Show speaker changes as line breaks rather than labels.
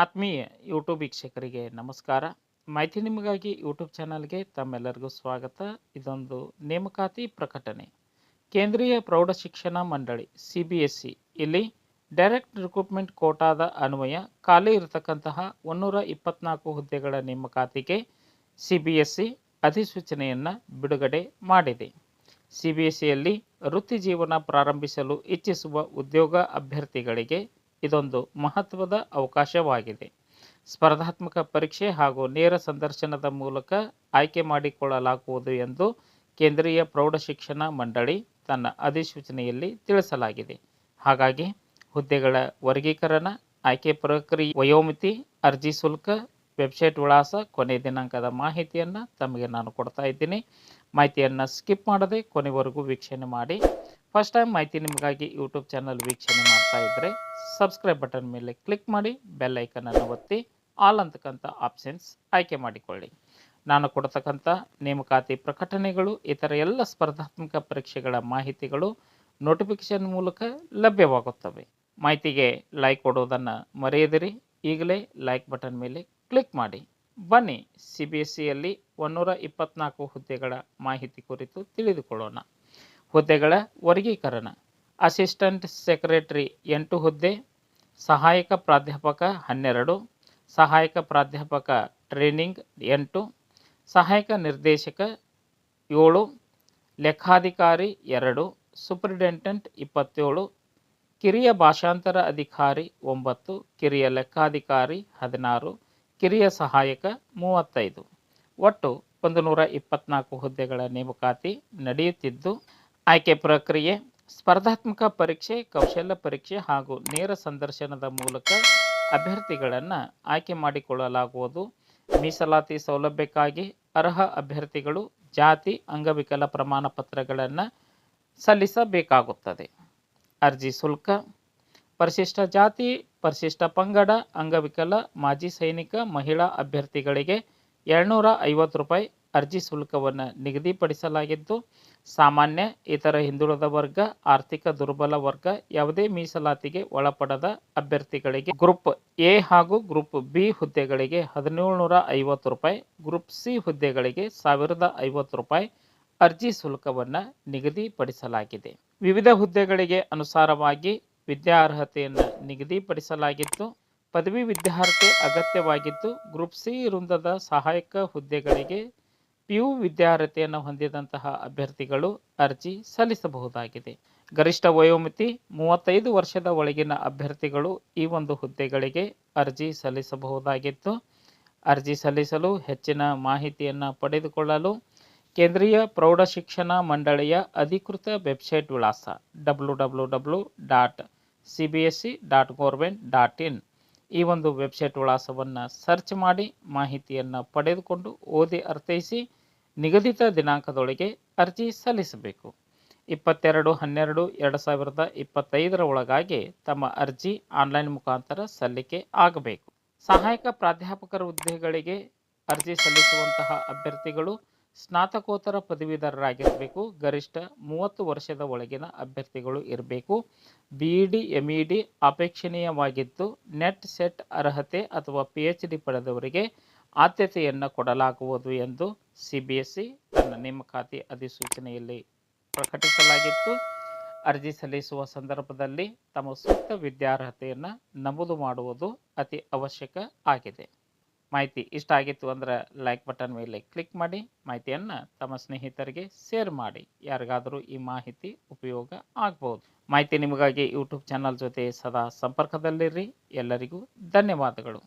ಆತ್ಮೀಯ ಯೂಟ್ಯೂಬ್ ವೀಕ್ಷಕರಿಗೆ ನಮಸ್ಕಾರ. ಮಾಹಿತಿ ನಿಮಗಾಗಿ ಯೂಟ್ಯೂಬ್ ಚಾನಲ್ಗೆ ತಮ್ಮೆಲ್ಲರಿಗೂ ಸ್ವಾಗತ. ಇದೊಂದು ನೇಮಕಾತಿ ಪ್ರಕಟಣೆ. ಕೇಂದ್ರೀಯ ಪ್ರೌಢಶಿಕ್ಷಣ ಮಂಡಳಿ ಸಿ ಬಿ ಎಸ್ ಸಿ ಇಲ್ಲಿ ಡೈರೆಕ್ಟ್ ರಿಕ್ರೂಟ್ಮೆಂಟ್ ಕೋಟಾದ ಅನ್ವಯ, ಖಾಲಿ ಇರತಕ್ಕಂತಹ ಒನ್ನೂರ ಇಪ್ಪತ್ನಾಲ್ಕು ಹುದ್ದೆಗಳ ನೇಮಕಾತಿಗೆ ಸಿ ಬಿ ಎಸ್ ಸಿ ಅಧಿಸೂಚನೆಯನ್ನು ಬಿಡುಗಡೆ ಮಾಡಿದೆ. ಸಿ ಬಿ ಎಸ್ ಸಿಯಲ್ಲಿ ವೃತ್ತಿ ಜೀವನ ಪ್ರಾರಂಭಿಸಲು ಇಚ್ಛಿಸುವ ಉದ್ಯೋಗ ಅಭ್ಯರ್ಥಿಗಳಿಗೆ ಇದೊಂದು ಮಹತ್ವದ ಅವಕಾಶವಾಗಿದೆ. ಸ್ಪರ್ಧಾತ್ಮಕ ಪರೀಕ್ಷೆ ಹಾಗೂ ನೇರ ಸಂದರ್ಶನದ ಮೂಲಕ ಆಯ್ಕೆ ಮಾಡಿಕೊಳ್ಳಲಾಗುವುದು ಎಂದು ಕೇಂದ್ರೀಯ ಪ್ರೌಢಶಿಕ್ಷಣ ಮಂಡಳಿ ತನ್ನ ಅಧಿಸೂಚನೆಯಲ್ಲಿ ತಿಳಿಸಲಾಗಿದೆ. ಹಾಗಾಗಿ ಹುದ್ದೆಗಳ ವರ್ಗೀಕರಣ, ಆಯ್ಕೆ ಪ್ರಕ್ರಿಯೆ, ವಯೋಮಿತಿ, ಅರ್ಜಿ ಶುಲ್ಕ ವೆಬ್ಸೈಟ್ ವಿಳಾಸ ಕೊನೆ ದಿನಾಂಕದ ಮಾಹಿತಿಯನ್ನು ತಮಗೆ ನಾನು ಕೊಡ್ತಾ ಇದ್ದೀನಿ. ಮಾಹಿತಿಯನ್ನು ಸ್ಕಿಪ್ ಮಾಡದೆ ಕೊನೆವರೆಗೂ ವೀಕ್ಷಣೆ ಮಾಡಿ. ಫಸ್ಟ್ ಟೈಮ್ ಮಾಹಿತಿ ನಿಮಗಾಗಿ ಯೂಟ್ಯೂಬ್ ಚಾನಲ್ ವೀಕ್ಷಣೆ ಮಾಡ್ತಾ ಇದ್ದರೆ ಸಬ್ಸ್ಕ್ರೈಬ್ ಬಟನ್ ಮೇಲೆ ಕ್ಲಿಕ್ ಮಾಡಿ, ಬೆಲ್ ಐಕನನ್ನು ಒತ್ತಿ, ಆಲ್ ಅಂತಕ್ಕಂಥ ಆಪ್ಷನ್ಸ್ ಆಯ್ಕೆ ಮಾಡಿಕೊಳ್ಳಿ. ನಾನು ಕೊಡ್ತಕ್ಕಂಥ ನೇಮಕಾತಿ ಪ್ರಕಟಣೆಗಳು, ಇತರ ಎಲ್ಲ ಸ್ಪರ್ಧಾತ್ಮಕ ಪರೀಕ್ಷೆಗಳ ಮಾಹಿತಿಗಳು ನೋಟಿಫಿಕೇಶನ್ ಮೂಲಕ ಲಭ್ಯವಾಗುತ್ತವೆ. ಮಾಹಿತಿಗೆ ಲೈಕ್ ಕೊಡೋದನ್ನು ಮರೆಯದಿರಿ. ಈಗಲೇ ಲೈಕ್ ಬಟನ್ ಮೇಲೆ ಕ್ಲಿಕ್ ಮಾಡಿ. ಬನ್ನಿ, ಸಿ ಬಿ ಎಸ್ ಸಿಯಲ್ಲಿ ಒನ್ನೂರ ಇಪ್ಪತ್ನಾಲ್ಕು ಹುದ್ದೆಗಳ ಮಾಹಿತಿ ಕುರಿತು ತಿಳಿದುಕೊಳ್ಳೋಣ. ಹುದ್ದೆಗಳ ವರ್ಗೀಕರಣ. ಅಸಿಸ್ಟೆಂಟ್ ಸೆಕ್ರೆಟರಿ ಎಂಟು ಹುದ್ದೆ, ಸಹಾಯಕ ಪ್ರಾಧ್ಯಾಪಕ ಹನ್ನೆರಡು, ಸಹಾಯಕ ಪ್ರಾಧ್ಯಾಪಕ ಟ್ರೈನಿಂಗ್ ಎಂಟು, ಸಹಾಯಕ ನಿರ್ದೇಶಕ ಏಳು, ಲೆಕ್ಕಾಧಿಕಾರಿ ಎರಡು, ಸೂಪರಿಂಟೆಂಡೆಂಟ್ ಇಪ್ಪತ್ತೇಳು, ಕಿರಿಯ ಭಾಷಾಂತರ ಅಧಿಕಾರಿ ಒಂಬತ್ತು, ಕಿರಿಯ ಲೆಕ್ಕಾಧಿಕಾರಿ ಹದಿನಾರು ಕಿರಿಯ ಸಹಾಯಕ ಮೂವತ್ತೈದು. ಒಟ್ಟು ಒಂದು ನೂರ ಇಪ್ಪತ್ನಾಲ್ಕು ಹುದ್ದೆಗಳ ನೇಮಕಾತಿ ನಡೆಯುತ್ತಿದ್ದು, ಆಯ್ಕೆ ಪ್ರಕ್ರಿಯೆ, ಸ್ಪರ್ಧಾತ್ಮಕ ಪರೀಕ್ಷೆ, ಕೌಶಲ್ಯ ಪರೀಕ್ಷೆ ಹಾಗೂ ನೇರ ಸಂದರ್ಶನದ ಮೂಲಕ ಅಭ್ಯರ್ಥಿಗಳನ್ನು ಆಯ್ಕೆ ಮಾಡಿಕೊಳ್ಳಲಾಗುವುದು. ಮೀಸಲಾತಿ ಸೌಲಭ್ಯಕ್ಕಾಗಿ ಅರ್ಹ ಅಭ್ಯರ್ಥಿಗಳು ಜಾತಿ, ಅಂಗವಿಕಲ ಪ್ರಮಾಣ ಪತ್ರಗಳನ್ನು ಸಲ್ಲಿಸಬೇಕಾಗುತ್ತದೆ. ಅರ್ಜಿ ಶುಲ್ಕ ಪರಿಶಿಷ್ಟ ಜಾತಿ, ಪರಿಶಿಷ್ಟ ಪಂಗಡ, ಅಂಗವಿಕಲ, ಮಾಜಿ ಸೈನಿಕ, ಮಹಿಳಾ ಅಭ್ಯರ್ಥಿಗಳಿಗೆ ಏಳ್ನೂರ ಐವತ್ತು ರೂಪಾಯಿ ಅರ್ಜಿ ಶುಲ್ಕವನ್ನು ನಿಗದಿಪಡಿಸಲಾಗಿದ್ದು, ಸಾಮಾನ್ಯ, ಇತರ ಹಿಂದುಳಿದ ವರ್ಗ, ಆರ್ಥಿಕ ದುರ್ಬಲ ವರ್ಗ, ಯಾವುದೇ ಮೀಸಲಾತಿಗೆ ಒಳಪಡದ ಅಭ್ಯರ್ಥಿಗಳಿಗೆ ಗ್ರೂಪ್ ಎ ಹಾಗೂ ಗ್ರೂಪ್ ಬಿ ಹುದ್ದೆಗಳಿಗೆ ಹದಿನೇಳುನೂರ ಐವತ್ತು ರೂಪಾಯಿ, ಗ್ರೂಪ್ ಸಿ ಹುದ್ದೆಗಳಿಗೆ ಸಾವಿರದ ಐವತ್ತು ರೂಪಾಯಿ ಅರ್ಜಿ ಶುಲ್ಕವನ್ನು ನಿಗದಿಪಡಿಸಲಾಗಿದೆ. ವಿವಿಧ ಹುದ್ದೆಗಳಿಗೆ ಅನುಸಾರವಾಗಿ ವಿದ್ಯಾರ್ಹತೆಯನ್ನು ನಿಗದಿಪಡಿಸಲಾಗಿತ್ತು. ಪದವಿ ವಿದ್ಯಾರ್ಥಿ ಅಗತ್ಯವಾಗಿದ್ದು, ಗ್ರೂಪ್ ಸಿ ವೃಂದದ ಸಹಾಯಕ ಹುದ್ದೆಗಳಿಗೆ ಪಿ ಯು ವಿದ್ಯಾರ್ಹತೆಯನ್ನು ಹೊಂದಿದಂತಹ ಅಭ್ಯರ್ಥಿಗಳು ಅರ್ಜಿ ಸಲ್ಲಿಸಬಹುದಾಗಿದೆ. ಗರಿಷ್ಠ ವಯೋಮಿತಿ ಮೂವತ್ತೈದು ವರ್ಷದ ಒಳಗಿನ ಅಭ್ಯರ್ಥಿಗಳು ಈ ಒಂದು ಹುದ್ದೆಗಳಿಗೆ ಅರ್ಜಿ ಸಲ್ಲಿಸಬಹುದಾಗಿತ್ತು. ಅರ್ಜಿ ಸಲ್ಲಿಸಲು ಹೆಚ್ಚಿನ ಮಾಹಿತಿಯನ್ನು ಪಡೆದುಕೊಳ್ಳಲು ಕೇಂದ್ರೀಯ ಪ್ರೌಢಶಿಕ್ಷಣ ಮಂಡಳಿಯ ಅಧಿಕೃತ ವೆಬ್ಸೈಟ್ ವಿಳಾಸ W W W dot C B S E dot government dot in ಈ ಒಂದು ವೆಬ್ಸೈಟ್ ವಿಳಾಸವನ್ನು ಸರ್ಚ್ ಮಾಡಿ ಮಾಹಿತಿಯನ್ನು ಪಡೆದುಕೊಂಡು ಓದಿ ಅರ್ಥೈಸಿ ನಿಗದಿತ ದಿನಾಂಕದೊಳಗೆ ಅರ್ಜಿ ಸಲ್ಲಿಸಬೇಕು. ಇಪ್ಪತ್ತೆರಡು, ಹನ್ನೆರಡು, ಎರಡು ಸಾವಿರದ ಇಪ್ಪತ್ತೈದರ ಒಳಗಾಗಿ ತಮ್ಮ ಅರ್ಜಿ ಆನ್ಲೈನ್ ಮುಖಾಂತರ ಸಲ್ಲಿಕೆ ಆಗಬೇಕು. ಸಹಾಯಕ ಪ್ರಾಧ್ಯಾಪಕರ ಹುದ್ದೆಗಳಿಗೆ ಅರ್ಜಿ ಸಲ್ಲಿಸುವಂತಹ ಅಭ್ಯರ್ಥಿಗಳು ಸ್ನಾತಕೋತ್ತರ ಪದವೀಧರರಾಗಿರಬೇಕು, ಗರಿಷ್ಠ ಮೂವತ್ತು ವರ್ಷದ ಒಳಗಿನ ಅಭ್ಯರ್ಥಿಗಳು ಇರಬೇಕು. B E D M E D ಅಪೇಕ್ಷಣೀಯವಾಗಿದ್ದು, NET SET ಅರ್ಹತೆ ಅಥವಾ ಪಿ ಎಚ್ ಡಿ ಪಡೆದವರಿಗೆ ಆದ್ಯತೆಯನ್ನು ಕೊಡಲಾಗುವುದು ಎಂದು ಸಿ ಬಿ ಎಸ್ ಸಿ ತನ್ನ ನೇಮಕಾತಿ ಅಧಿಸೂಚನೆಯಲ್ಲಿ ಪ್ರಕಟಿಸಲಾಗಿತ್ತು. ಅರ್ಜಿ ಸಲ್ಲಿಸುವ ಸಂದರ್ಭದಲ್ಲಿ ತಮ್ಮ ಸೂಕ್ತ ವಿದ್ಯಾರ್ಹತೆಯನ್ನು ನಮೂದು ಮಾಡುವುದು ಅತಿ ಅವಶ್ಯಕ ಆಗಿದೆ. ಮಾಹಿತಿ ಇಷ್ಟ ಆಗಿತ್ತು ಅಂದ್ರೆ ಲೈಕ್ ಬಟನ್ ಮೇಲೆ ಕ್ಲಿಕ್ ಮಾಡಿ, ಮಾಹಿತಿಯನ್ನು ತಮ್ಮ ಸ್ನೇಹಿತರಿಗೆ ಶೇರ್ ಮಾಡಿ. ಯಾರಿಗಾದರೂ ಈ ಮಾಹಿತಿ ಉಪಯೋಗ ಆಗ್ಬೋದು. ಮಾಹಿತಿ ನಿಮಗಾಗಿ ಯೂಟ್ಯೂಬ್ ಚಾನಲ್ ಜೊತೆ ಸದಾ ಸಂಪರ್ಕದಲ್ಲಿರಿ. ಎಲ್ಲರಿಗೂ ಧನ್ಯವಾದಗಳು.